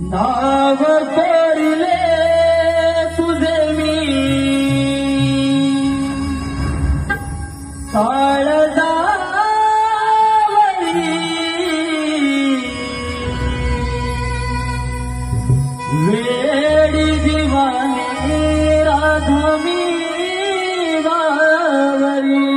नाव कोरिले तुझे मी. काळजावळी वेडी दिवाने वावरी